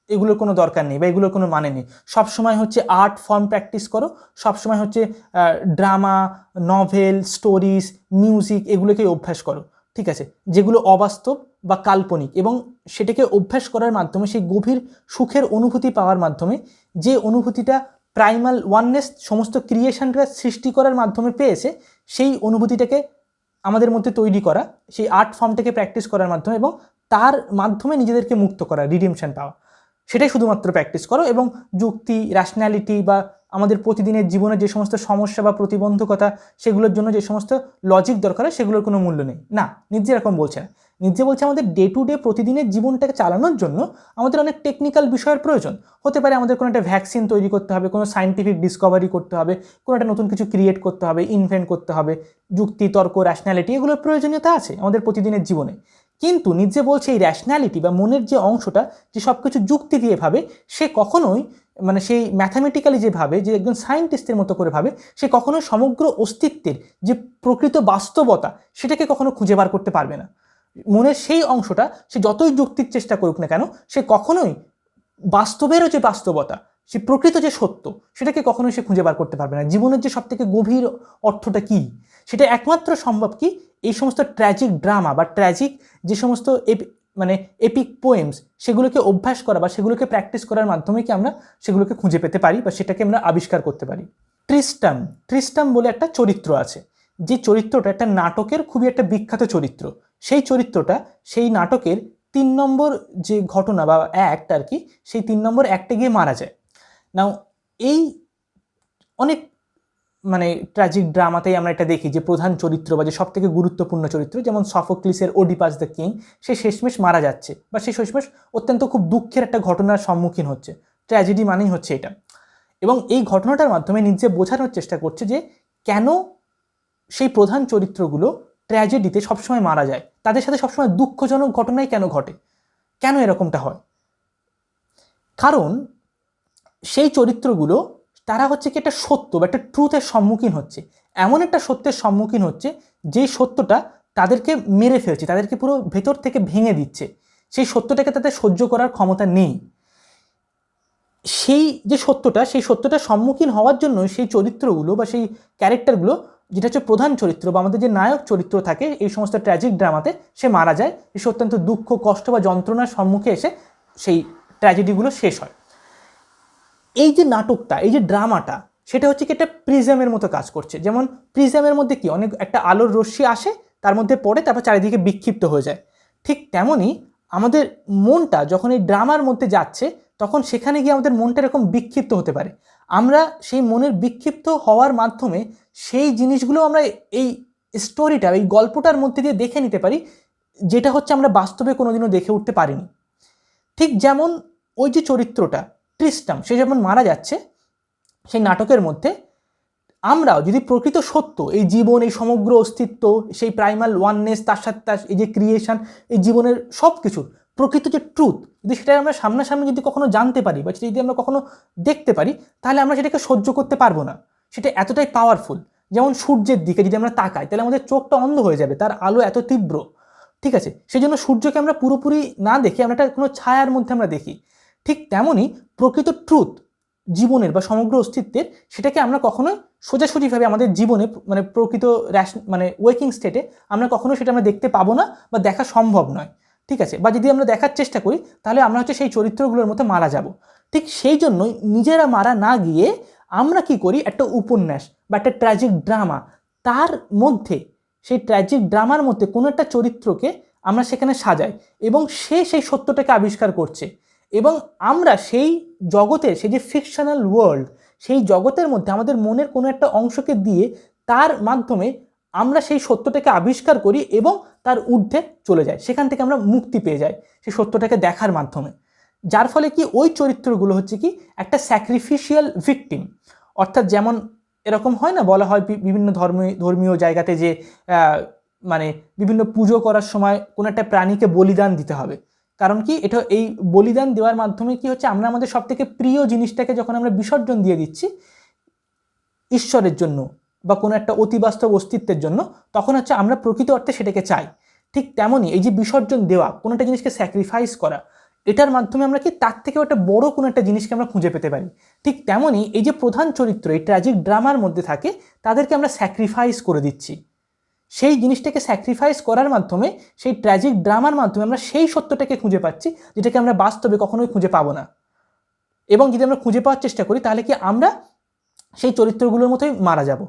এগুলোর কোনো দরকার নেই বা এগুলোর কোনো মানে নেই। সবসময় হচ্ছে আর্ট ফর্ম প্র্যাকটিস করো, সবসময় হচ্ছে ড্রামা নভেল স্টোরিজ মিউজিক এগুলোকে অভ্যাস করো। ঠিক আছে, যেগুলো অবাস্তব বা কাল্পনিক এবং সেটাকে অভ্যাস করার মাধ্যমে, সেই গভীর সুখের অনুভূতি পাওয়ার মাধ্যমে, যে অনুভূতিটা প্রাইমাল ওয়াননেস সমস্ত ক্রিয়েশনটা সৃষ্টি করার মাধ্যমে পেয়েছে, সেই অনুভূতিটাকে আমাদের মধ্যে তৈরি করা, সেই আর্ট ফর্মটাকে প্র্যাকটিস করার মাধ্যমে এবং তার মাধ্যমে নিজেদেরকে মুক্ত করা রিডিমশন পাওয়া। সেটাই শুধুমাত্র প্র্যাকটিস করো এবং যুক্তি র্যাশনালিটি বা আমাদের প্রতিদিনের জীবনে যে সমস্ত সমস্যা বা প্রতিবন্ধকতা, সেগুলোর জন্য যে সমস্ত লজিক দরকার হয়, সেগুলোর কোনো মূল্য নেই। না, নিজে এরকম বলছে না। নিজে বলছে আমাদের ডে টু ডে প্রতিদিনের জীবনটাকে চালানোর জন্য আমাদের অনেক টেকনিক্যাল বিষয়ের প্রয়োজন। হতে পারে আমাদের কোনো একটা ভ্যাকসিন তৈরি করতে হবে, কোনো সাইন্টিফিক ডিসকভারি করতে হবে, কোনো একটা নতুন কিছু ক্রিয়েট করতে হবে ইনভেন্ট করতে হবে, যুক্তি, তর্ক র্যাশনালিটি এগুলোর প্রয়োজনীয়তা আছে আমাদের প্রতিদিনের জীবনে। কিন্তু নিজে বলছে এই র্যাশনালিটি বা মনের যে অংশটা, যে সব কিছু যুক্তি দিয়ে ভাবে, সে কখনোই মানে সেই ম্যাথামেটিক্যালি যে ভাবে, যে একজন সায়েন্টিস্টের মতো করে ভাবে, সে কখনোই সমগ্র অস্তিত্বের যে প্রকৃত বাস্তবতা, সেটাকে কখনো খুঁজে বার করতে পারবে না। মনের সেই অংশটা, সে যতই যুক্তির চেষ্টা করুক না কেন, সে কখনোই বাস্তবেরও যে বাস্তবতা, সে প্রকৃত যে সত্য, সেটাকে কখনোই সে খুঁজে বার করতে পারবে না। জীবনের যে সবথেকে গভীর অর্থটা কি? সেটা একমাত্র সম্ভব কি? এই সমস্ত ট্র্যাজিক ড্রামা বা ট্র্যাজিক যে সমস্ত মানে এপিক পোয়েমস সেগুলোকে অভ্যাস করা বা সেগুলোকে প্র্যাকটিস করার মাধ্যমে কি আমরা সেগুলোকে খুঁজে পেতে পারি বা সেটাকে আমরা আবিষ্কার করতে পারি? ট্রিস্টাম ট্রিস্টাম বলে একটা চরিত্র আছে। যে চরিত্রটা একটা নাটকের খুবই একটা বিখ্যাত চরিত্র। সেই চরিত্রটা, সেই নাটকের তিন নম্বর যে ঘটনা বা অ্যাক্ট আর কি, সেই তিন নম্বর অ্যাক্টে গিয়ে মারা যায়। নাও এই অনেক মানে ট্র্যাজিক ড্রামাতেই আমরা এটা দেখি যে প্রধান চরিত্র বা যে সব থেকে গুরুত্বপূর্ণ চরিত্র যেমন সফোক্লিসের ওডিপাস দ্য কিং সে শেষমেশ মারা যাচ্ছে বা সে শেষমেশ অত্যন্ত খুব দুঃখের একটা ঘটনার সম্মুখীন হচ্ছে। ট্র্যাজেডি মানেই হচ্ছে এটা। এবং এই ঘটনাটার মাধ্যমে নিজে বোঝানোর চেষ্টা করছে যে কেন সেই প্রধান চরিত্রগুলো ট্র্যাজেডিতে সবসময় মারা যায়? তাদের সাথে সবসময় দুঃখজনক ঘটনাই কেন ঘটে? কেন এরকমটা হয়? কারণ সেই চরিত্রগুলো তারা হচ্ছে কি একটা সত্য বা একটা ট্রুথের সম্মুখীন হচ্ছে। এমন একটা সত্যের সম্মুখীন হচ্ছে যেই সত্যটা তাদেরকে মেরে ফেলছে, তাদেরকে পুরো ভেতর থেকে ভেঙে দিচ্ছে। সেই সত্যটাকে তাদের সহ্য করার ক্ষমতা নেই। সেই যে সত্যটা, সেই সত্যটার সম্মুখীন হওয়ার জন্য সেই চরিত্রগুলো বা সেই ক্যারেক্টারগুলো, যেটা হচ্ছে প্রধান চরিত্র বা আমাদের যে নায়ক চরিত্র থাকে, এই সমস্ত ট্র্যাজিক ড্রামাতে সে মারা যায়। সে অত্যন্ত দুঃখ, কষ্ট বা যন্ত্রণার সম্মুখে এসে সেই ট্র্যাজেডিগুলো শেষ হয়। এই যে নাটকটা, এই যে ড্রামাটা, সেটা হচ্ছে কি একটা প্রিজমের মতো কাজ করছে। যেমন প্রিজমের মধ্যে কি অনেক একটা আলোর রশ্মি আসে, তার মধ্যে পড়ে, তারপর চারিদিকে বিক্ষিপ্ত হয়ে যায়। ঠিক তেমনই আমাদের মনটা যখন এই ড্রামার মধ্যে যাচ্ছে, তখন সেখানে গিয়ে আমাদের মনটা এরকম বিক্ষিপ্ত হতে পারে। আমরা সেই মনের বিক্ষিপ্ত হওয়ার মাধ্যমে সেই জিনিসগুলো আমরা এই স্টোরিটা এই গল্পটার মধ্যে দিয়ে দেখে নিতে পারি, যেটা হচ্ছে আমরা বাস্তবে কোনোদিনও দেখে উঠতে পারিনি। ঠিক যেমন ওই যে চরিত্রটা ট্রিস্টাম সে যেমন মারা যাচ্ছে, সেই নাটকের মধ্যে আমরাও যদি প্রকৃত সত্য, এই জীবন, এই সমগ্র অস্তিত্ব, সেই প্রাইমাল ওয়াননেস তার সাথে তার এই যে ক্রিয়েশন এই জীবনের সব কিছুর প্রকৃত যে ট্রুথ যদি সেটা আমরা সামনাসামনি যদি কখনো জানতে পারি বা সেটা যদি আমরা কখনো দেখতে পারি, তাহলে আমরা সেটাকে সহ্য করতে পারব না। সেটা এতটাই পাওয়ারফুল যেমন সূর্যের দিকে যদি আমরা তাকাই, তাহলে আমাদের চোখটা অন্ধ হয়ে যাবে, তার আলো এত তীব্র। ঠিক আছে? সেই জন্য সূর্যকে আমরা পুরোপুরি না দেখে আমরা একটা কোনো ছায়ার মধ্যে আমরা দেখি। ঠিক তেমনই প্রকৃত ট্রুথ জীবনের বা সমগ্র অস্তিত্বের সেটাকে আমরা কখনোই সোজাসুজিভাবে আমাদের জীবনে মানে প্রকৃত র্যাশ মানে ওয়েকিং স্টেটে আমরা কখনো সেটা আমরা দেখতে পাবো না বা দেখা সম্ভব নয়। ঠিক আছে? বা যদি আমরা দেখার চেষ্টা করি, তাহলে আমরা হচ্ছে সেই চরিত্রগুলোর মতো মারা যাব। ঠিক সেই জন্যই নিজেরা মারা না গিয়ে আমরা কি করি, একটা উপন্যাস বা একটা ট্র্যাজিক ড্রামা তার মধ্যে, সেই ট্র্যাজিক ড্রামার মধ্যে কোনো একটা চরিত্রকে আমরা সেখানে সাজাই এবং সে সেই সত্যটাকে আবিষ্কার করছে। এবং আমরা সেই জগতের সেই যে ফিকশনাল ওয়ার্ল্ড সেই জগতের মধ্যে আমাদের মনের কোনো একটা অংশকে দিয়ে তার মাধ্যমে আমরা সেই সত্যটাকে আবিষ্কার করি এবং তার ঊর্ধ্বে চলে যাই সেখান থেকে আমরা মুক্তি পেয়ে যাই সেই সত্যটাকে দেখার মাধ্যমে। যার ফলে কি? ওই চরিত্রগুলো হচ্ছে কি? একটা স্যাক্রিফিশিয়াল ভিকটিম অর্থাৎ যেমন এরকম হয় না? বলা হয় বিভিন্ন ধর্মীয় ধর্মীয় জায়গাতে যে মানে বিভিন্ন পুজো করার সময় কোনো একটা প্রাণীকে বলিদান দিতে হবে। কারণ কি? এটা এই বলিদান দেওয়ার মাধ্যমে কি হচ্ছে? আমরা আমাদের সব থেকে প্রিয় জিনিসটাকে যখন আমরা বিসর্জন দিয়ে দিচ্ছি ঈশ্বরের জন্য বা কোনো একটা অতিবাস্তব অস্তিত্বের জন্য, তখন হচ্ছে আমরা প্রকৃত অর্থে সেটাকে চাই। ঠিক তেমনই এই যে বিসর্জন দেওয়া, কোনো একটা জিনিসকে স্যাক্রিফাইস করা, এটার মাধ্যমে আমরা কি তার থেকেও একটা বড় কোনো একটা জিনিসকে আমরা খুঁজে পেতে পারি। ঠিক তেমনই এই যে প্রধান চরিত্র, এই ট্র্যাজিক ড্রামার মধ্যে থাকে, তাদেরকে আমরা স্যাক্রিফাইস করে দিচ্ছি। সেই জিনিসটাকে স্যাক্রিফাইস করার মাধ্যমে সেই ট্র্যাজিক ড্রামার মাধ্যমে আমরা সেই সত্যটাকে খুঁজে পাচ্ছি যেটাকে আমরা বাস্তবে কখনোই খুঁজে পাবো না। এবং যদি আমরা খুঁজে পাওয়ার চেষ্টা করি তাহলে কি আমরা সেই চরিত্রগুলোর মতোই মারা যাব?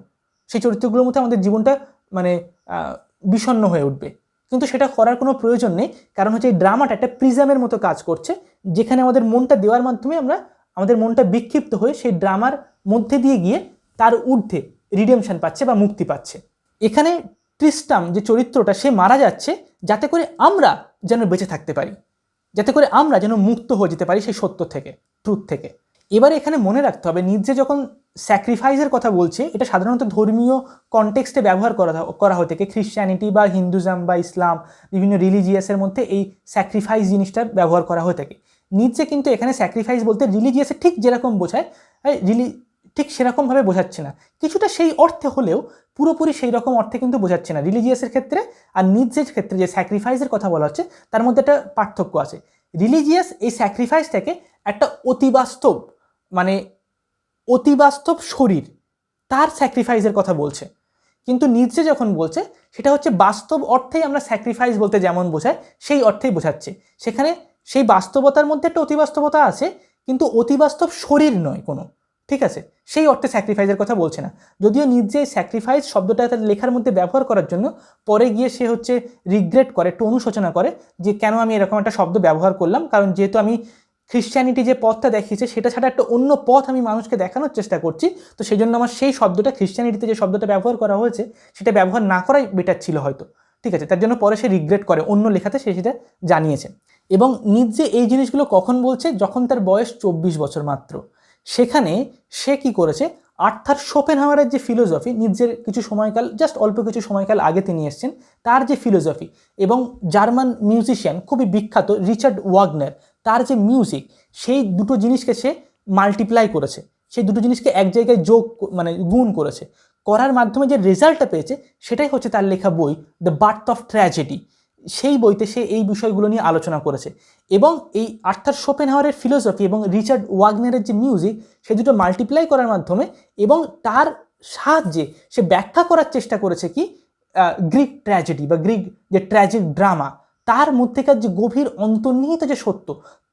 সেই চরিত্রগুলোর মতো আমাদের জীবনটা মানে আহ, বিষণ্ণ হয়ে উঠবে। কিন্তু সেটা করার কোনো প্রয়োজন নেই কারণ হচ্ছে এই ড্রামাটা একটা প্রিজামের মতো কাজ করছে যেখানে আমাদের মনটা দেওয়ার মাধ্যমে আমরা আমাদের মনটা বিক্ষিপ্ত হয়ে সেই ড্রামার মধ্যে দিয়ে গিয়ে তার ঊর্ধ্বে রিডেমশন পাচ্ছে বা মুক্তি পাচ্ছে। এখানে ট্রিস্টাম যে চরিত্রটা, সে মারা যাচ্ছে যাতে করে আমরা যেন বেঁচে থাকতে পারি। যাতে করে আমরা যেন মুক্ত হয়ে যেতে পারি সেই সত্য থেকে ট্রুথ থেকে। এবারে এখানে মনে রাখতে হবে নিজে যখন স্যাক্রিফাইসের কথা বলছে, এটা সাধারণত ধর্মীয় কনটেক্সটে ব্যবহার করা করা হয়ে থাকে। খ্রিশ্চানিটি বা হিন্দুজম বা ইসলাম বিভিন্ন রিলিজিয়াসের মধ্যে এই স্যাক্রিফাইস জিনিসটার ব্যবহার করা হয়ে থাকে। নিচে কিন্তু এখানে স্যাক্রিফাইস বলতে রিলিজিয়াসে ঠিক যেরকম বোঝায় রিলি ঠিক সেরকমভাবে বোঝাচ্ছে না। কিছুটা সেই অর্থে হলেও পুরোপুরি সেই রকম অর্থে কিন্তু বোঝাচ্ছে না। রিলিজিয়াসের ক্ষেত্রে আর নিজের ক্ষেত্রে যে স্যাক্রিফাইসের কথা বলা হচ্ছে, তার মধ্যে একটা পার্থক্য আছে। রিলিজিয়াস এই স্যাক্রিফাইসটাকে একটা অতিবাস্তব মানে অতিবাস্তব শরীর, তার স্যাক্রিফাইসের কথা বলছে। কিন্তু নিচে যখন বলছে, সেটা হচ্ছে বাস্তব অর্থেই আমরা স্যাক্রিফাইস বলতে যেমন বোঝায় সেই অর্থেই বোঝাচ্ছে। সেখানে সেই বাস্তবতার মধ্যে একটা অতিবাস্তবতা আছে, কিন্তু অতিবাস্তব শরীর নয় কোনো। ঠিক আছে? সেই অর্থে স্যাক্রিফাইসের কথা বলছে না। যদিও নিজে স্যাক্রিফাইস শব্দটা তার লেখার মধ্যে ব্যবহার করার জন্য, পরে গিয়ে সে হচ্ছে রিগ্রেট করে, একটু অনুশোচনা করে যে কেন আমি এরকম একটা শব্দ ব্যবহার করলাম। কারণ যেহেতু আমি খ্রিশ্চানিটি যে পথটা দেখিয়েছে, সেটা ছাড়া একটা অন্য পথ আমি মানুষকে দেখানোর চেষ্টা করছি। তো সেই জন্য আমার সেই শব্দটা খ্রিশ্চানিটিতে যে শব্দটা ব্যবহার করা হয়েছে, সেটা ব্যবহার না করাই বেটার ছিল হয়তো। ঠিক আছে? তার জন্য পরে সে রিগ্রেট করে, অন্য লেখাতে সে সেটা জানিয়েছে। এবং নিজে এই জিনিসগুলো কখন বলছে? যখন তার বয়স চব্বিশ বছর মাত্র। সেখানে সে কি করেছে? আর্থার শোপেনহাওয়ারের যে ফিলোসফি নিজের কিছু সময়কাল জাস্ট অল্প কিছু সময়কাল আগে তিনি এসছেন, তার যে ফিলোসফি এবং জার্মান মিউজিশিয়ান খুবই বিখ্যাত রিচার্ড ওয়াগনার, তার যে মিউজিক সেই দুটো জিনিসকে সে মাল্টিপ্লাই করেছে। সেই দুটো জিনিসকে এক জায়গায় যোগ মানে গুণ করেছে। করার মাধ্যমে যে রেজাল্টটা পেয়েছে, সেটাই হচ্ছে তার লেখা বই দ্য বার্থ অফ ট্র্যাজেডি সেই বইতে সে এই বিষয়গুলো নিয়ে আলোচনা করেছে। এবং এই আর্থার শোপেন হাওয়ারের ফিলোসফি এবং রিচার্ড ওয়াগনারের যে মিউজিক সে দুটো মাল্টিপ্লাই করার মাধ্যমে এবং তার সাহায্যে সে ব্যাখ্যা করার চেষ্টা করেছে কি গ্রিক ট্র্যাজেডি বা গ্রিক যে ট্র্যাজিক ড্রামা তার মধ্যেকার যে গভীর অন্তর্নিহিত যে সত্য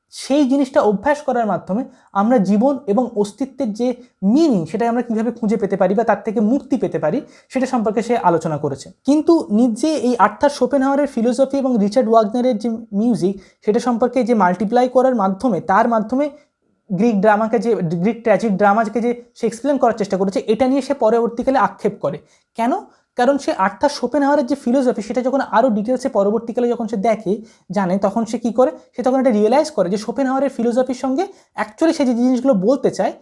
সেই জিনিসটা অভ্যাস করার মাধ্যমে আমরা জীবন এবং অস্তিত্বের যে মিনিং সেটা আমরা কীভাবে খুঁজে পেতে পারি বা তার থেকে মুক্তি পেতে পারি, সেটা সম্পর্কে সে আলোচনা করেছে। কিন্তু নিজে এই আর্থার শোপেনহাওয়ারের ফিলোসফি এবং রিচার্ড ওয়াগনারের যে মিউজিক সেটা সম্পর্কে যে মাল্টিপ্লাই করার মাধ্যমে, তার মাধ্যমে গ্রিক ড্রামাকে যে, গ্রিক ট্র্যাজিক ড্রামাকে যে সে এক্সপ্লেন করার চেষ্টা করেছে, এটা নিয়ে সে পরবর্তীকালে আক্ষেপ করে। কেন? কারণ সে আর্থার শোপেনহাওয়ারের যে ফিলোসফি সেটা যখন আরও ডিটেলসে পরবর্তীকালে যখন সে দেখে, জানে, তখন সে কী করে? সে তখন এটা রিয়েলাইজ করে যে শোপেনহাওয়ারের ফিলোসফির সঙ্গে অ্যাকচুয়ালি সে যে জিনিসগুলো বলতে চায়,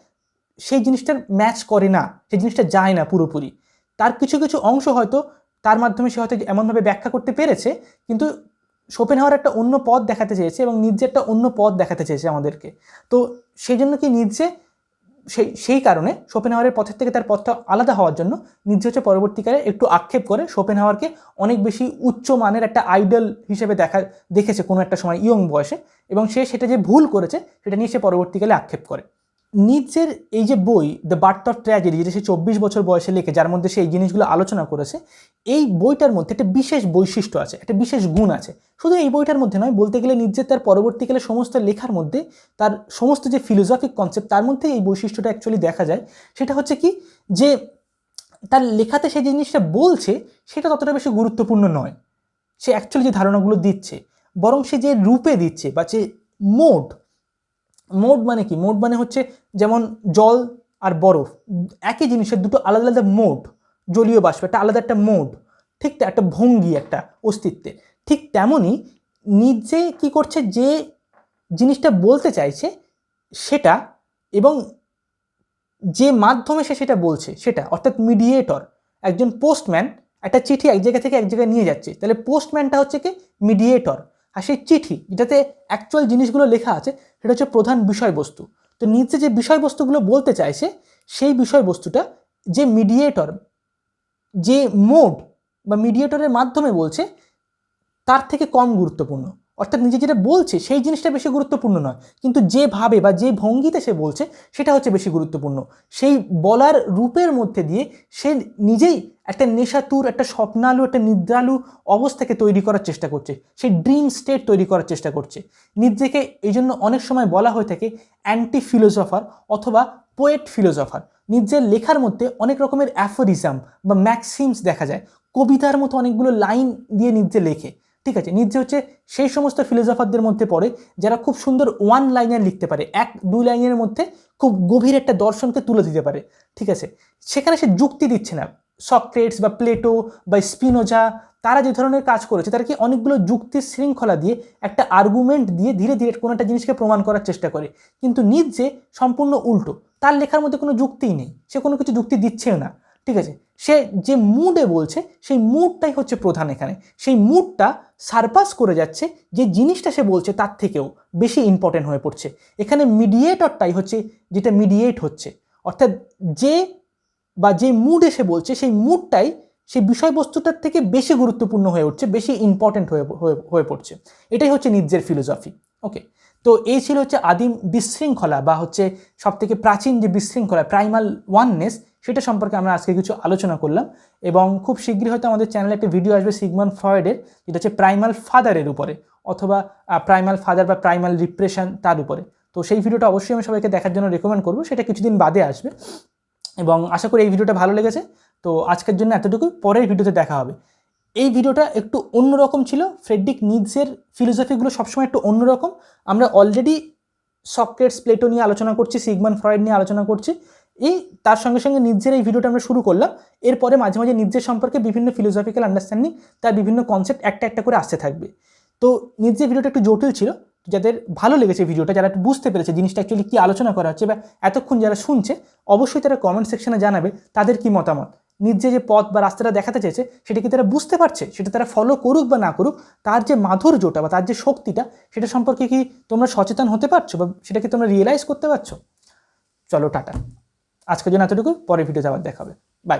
সেই জিনিসটার ম্যাচ করে না, সেই জিনিসটা যায় না পুরোপুরি। তার কিছু কিছু অংশ হয়তো তার মাধ্যমে সে হয়তো এমনভাবে ব্যাখ্যা করতে পেরেছে, কিন্তু শোপেনহাওয়ার একটা অন্য পথ দেখাতে চেয়েছে এবং নির্জে একটা অন্য পথ দেখাতে চেয়েছে আমাদেরকে। তো সেই জন্য কি নির্জে সেই সেই কারণে শোপেনহাওয়ারের পথের থেকে তার পথটা আলাদা হওয়ার জন্য নিজে হচ্ছে পরবর্তীকালে একটু আক্ষেপ করে শোপেনহাওয়ারকে অনেক বেশি উচ্চ মানের একটা আইডল হিসেবে দেখা, দেখেছে কোনো একটা সময় ইয়ং বয়সে এবং সে সেটা যে ভুল করেছে সেটা নিয়ে সে পরবর্তীকালে আক্ষেপ করে। নিচের এই যে বই দ্য বার্থ অফ ট্র্যাজেডি যেটা সে চব্বিশ বছর বয়সে লেখে, যার মধ্যে সে এই জিনিসগুলো আলোচনা করেছে, এই বইটার মধ্যে একটা বিশেষ বৈশিষ্ট্য আছে, একটা বিশেষ গুণ আছে। শুধু এই বইটার মধ্যে নয়, বলতে গেলে নিজের তার পরবর্তীকালে সমস্ত লেখার মধ্যে তার সমস্ত যে ফিলোসফিক কনসেপ্ট তার মধ্যে এই বৈশিষ্ট্যটা অ্যাকচুয়ালি দেখা যায়। সেটা হচ্ছে কি, যে তার লেখাতে সে জিনিসটা বলছে, সেটা ততটা বেশি গুরুত্বপূর্ণ নয়। সে অ্যাকচুয়ালি যে ধারণাগুলো দিচ্ছে, বরং সে যে রূপে দিচ্ছে বা যে মোড মোড মানে কি? মোড মানে হচ্ছে যেমন জল আর বরফ, একই জিনিসের দুটো আলাদা আলাদা মোড, জলীয় বাষ্প, একটা আলাদা একটা মোড, ঠিক একটা ভঙ্গি, একটা অস্তিত্বে। ঠিক তেমনই নিজে কি করছে, যে জিনিসটা বলতে চাইছে সেটা এবং যে মাধ্যমে সে সেটা বলছে সেটা, অর্থাৎ মিডিয়েটর একজন পোস্টম্যান একটা চিঠি এক জায়গা থেকে এক জায়গায় নিয়ে যাচ্ছে। তাহলে পোস্টম্যানটা হচ্ছে কি? মিডিয়েটর আর সেই চিঠি, যেটাতে অ্যাকচুয়াল জিনিসগুলো লেখা আছে সেটা হচ্ছে প্রধান বিষয়বস্তু। তো নিচে যে বিষয়বস্তুগুলো বলতে চাইছে, সেই বিষয়বস্তুটা যে মিডিয়েটর যে মোড বা মিডিয়েটরের মাধ্যমে বলছে, তার থেকে কম গুরুত্বপূর্ণ। অর্থাৎ নিজে যেটা বলছে, সেই জিনিসটা বেশি গুরুত্বপূর্ণ নয়। কিন্তু যেভাবে বা যে ভঙ্গিতে সে বলছে, সেটা হচ্ছে বেশি গুরুত্বপূর্ণ। সেই বলার রূপের মধ্যে দিয়ে সে নিজেই একটা নেশাতুর, একটা স্বপ্নালু, একটা নিদ্রালু অবস্থাকে তৈরি করার চেষ্টা করছে। সেই ড্রিম স্টেট তৈরি করার চেষ্টা করছে। নিজেকে এই জন্য অনেক সময় বলা হয়ে থাকে অ্যান্টি ফিলোসফার অথবা পোয়েট ফিলোসফার নিজের লেখার মধ্যে অনেক রকমের অ্যাফোরিজম বা ম্যাক্সিমস দেখা যায়। কবিতার মতো অনেকগুলো লাইন দিয়ে নিজে লেখে। ঠিক আছে? নিজে হচ্ছে সেই সমস্ত ফিলোসফারদের মধ্যে পড়ে যারা খুব সুন্দর ওয়ান লাইনার লিখতে পারে। এক, দুই লাইনের মধ্যে খুব গভীর একটা দর্শনকে তুলে দিতে পারে। ঠিক আছে? সেখানে সে যুক্তি দিচ্ছে না। সক্রেটস বা প্লেটো বা স্পিনোজা তারা যে ধরনের কাজ করেছে, তারা কি অনেকগুলো যুক্তির শৃঙ্খলা দিয়ে একটা আর্গুমেন্ট দিয়ে ধীরে ধীরে কোনো একটা জিনিসকে প্রমাণ করার চেষ্টা করে। কিন্তু নিজে সম্পূর্ণ উল্টো। তার লেখার মধ্যে কোনো যুক্তিই নেই। সে কোনো কিছু যুক্তি দিচ্ছেও না। ঠিক আছে? সে যে মুডে বলছে, সেই মুডটাই হচ্ছে প্রধান এখানে। সেই মুডটা সারপাস করে যাচ্ছে যে জিনিসটা সে বলছে, তার থেকেও বেশি ইম্পর্টেন্ট হয়ে পড়ছে। এখানে মিডিয়েটরটাই হচ্ছে, যেটা মিডিয়েট হচ্ছে। অর্থাৎ যে বা যে মুড এসে বলছে, সেই মুডটাই সেই বিষয়বস্তুটার থেকে বেশি গুরুত্বপূর্ণ হয়ে উঠছে, বেশি ইম্পর্টেন্ট হয়ে হয়ে পড়ছে। এটাই হচ্ছে নিজের ফিলোসফি ওকে তো এই ছিল হচ্ছে আদিম বিশৃঙ্খলা বা হচ্ছে সব থেকে প্রাচীন যে বিশৃঙ্খলা প্রাইমাল ওয়াননেস সেটা সম্পর্কে আমরা আজকে কিছু আলোচনা করলাম এবং খুব শীঘ্রই হয়তো আমাদের চ্যানেলে একটা ভিডিও আসবে সিগমন ফ্রয়েডের, যেটা হচ্ছে প্রাইমাল ফাদারের উপরে, অথবা প্রাইমাল ফাদার বা প্রাইমাল রিপ্রেশন তার উপরে। তো সেই ভিডিওটা অবশ্যই আমি সবাইকে দেখার জন্য রেকমেন্ড করব, সেটা কিছুদিন বাদে আসবে। এবং আশা করি এই ভিডিওটা ভালো লেগেছে। তো আজকের জন্য এতটুকুই, পরের ভিডিওতে দেখা হবে। এই ভিডিওটা একটু অন্যরকম ছিল, ফ্রেডরিক নিডসের ফিলোসফিগুলো সবসময় একটু অন্যরকম। আমরা অলরেডি সকেটস প্লেটো নিয়ে আলোচনা করছি সিগমান ফ্রয়েড নিয়ে আলোচনা করছি। এই, তার সঙ্গে সঙ্গে নির্জের এই ভিডিওটা আমরা শুরু করলাম। এরপরে মাঝে মাঝে নির্জের সম্পর্কে বিভিন্ন ফিলোসফিক্যাল আন্ডারস্ট্যান্ডিং তার বিভিন্ন কনসেপ্ট একটা একটা করে আসতে থাকবে। তো নির্জের ভিডিওটা একটু জটিল ছিল যাদের ভালো লেগেছে ভিডিওটা, যারা একটু বুঝতে পেরেছে জিনিসটা অ্যাকচুয়ালি কী আলোচনা করা হচ্ছে বা এতক্ষণ যারা শুনছে, অবশ্যই তারা কমেন্ট সেকশনে জানাবে তাদের কি মতামত। নিজে যে পথ বা রাস্তাটা দেখাতে চেয়েছে, সেটা কি তারা বুঝতে পারছে? সেটা তারা ফলো করুক বা না করুক, তার যে মাধুর্যটা বা তার যে শক্তিটা, সেটা সম্পর্কে কি তোমরা সচেতন হতে পারছ বা সেটা কি তোমরা রিয়েলাইজ করতে পারছ? চলো টাটা। আজকের জন্য এতটুকু, পরের ভিডিওতে আবার দেখাবে বাই